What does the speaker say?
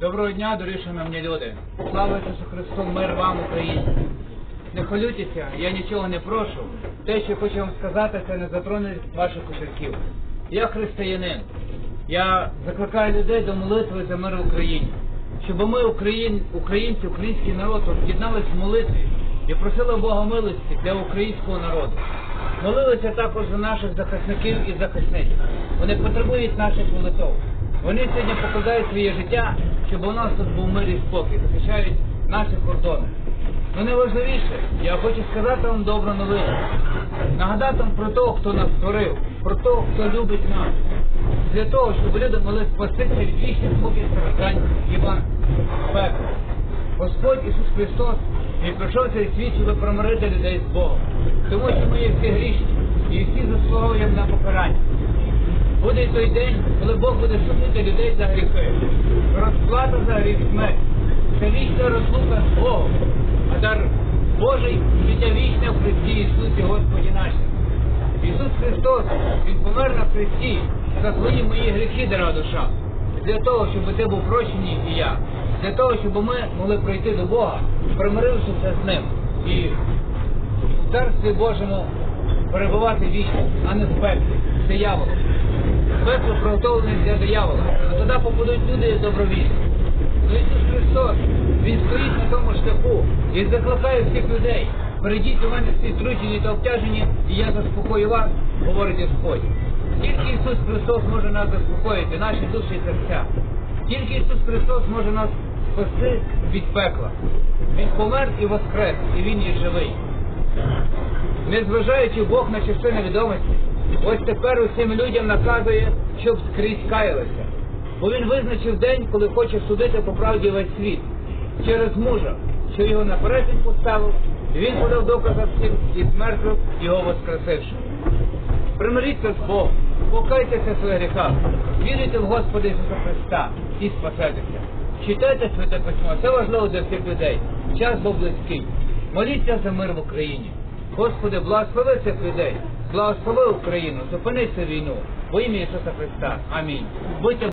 Доброго дня, дорогі шановні люди. Слава Ісусу Христу, мир вам, українці. Не хвилюйтеся, я нічого не прошу. Те, що хочу вам сказати, це не затроне ваших кошельків. Я християнин. Я закликаю людей до молитви за мир в Україні. Щоб ми, україн... українці, український народ, об'єднались в молитві і просили Бога милості для українського народу. Молилися також за наших захисників і захисниць. Вони потребують наших молитв. Вони сьогодні покладають своє життя, щоб у нас тут був мир і спокій, захищають наші кордони. Ну найважливіше, я хочу сказати вам добру новину. Нагадати вам про того, хто нас створив, про того, хто любить нас. Для того, щоб люди могли спастися від вічних муки страждань Іван Пекла. Господь Ісус Христос не прийшов цей світ, щоб промирити людей з Богом. Тому що ми є всі грішні і всі заслуговуємо на покарання. Буде той день, коли Бог буде судити людей за гріхи. Розплата за гріх смерть. Це вічна розлука з Богом. А дар Божий життя вічне в Христі Ісусі Господі нашому. Ісус Христос, Він помер на Христі за твої мої гріхи, дорога душа. Для того, щоб ти був прощений і я. Для того, щоб ми могли прийти до Бога, примирившися з ним. І в Царстві Божому перебувати вічно, а не в пеклі, дияволом. Пекло приготовлене для диявола, а тоді попадуть люди добровільно. Ну Ісус Христос, Він стоїть на тому шляху і закликає всіх людей. Прийдіть до мене всі тручені та обтяжені, і я заспокою вас, говорить Господь. Тільки Ісус Христос може нас заспокоїти, наші душі і серця. Тільки Ісус Христос може нас спасти від пекла. Він помер і воскрес, і Він є живий. Незважаючи Бог на часи невідомості, ось тепер усім людям наказує, щоб скрізь каялися. Бо він визначив день, коли хоче судити по правді весь світ через мужа, що його на пересінь поставив, він подав докази всім і мертвих його воскресивши. Примиріться з Богом, покайтеся в своїх гріхах, віруйте в Господа Ісуса Христа і спасетеся. Читайте Святе Письмо, це важливо для всіх людей. Час був близький. Моліться за мир в Україні. Господи, благослови цих людей, благослови Україну, зупини війну. Во ім'я Ісуса Христа. Амінь. Будьте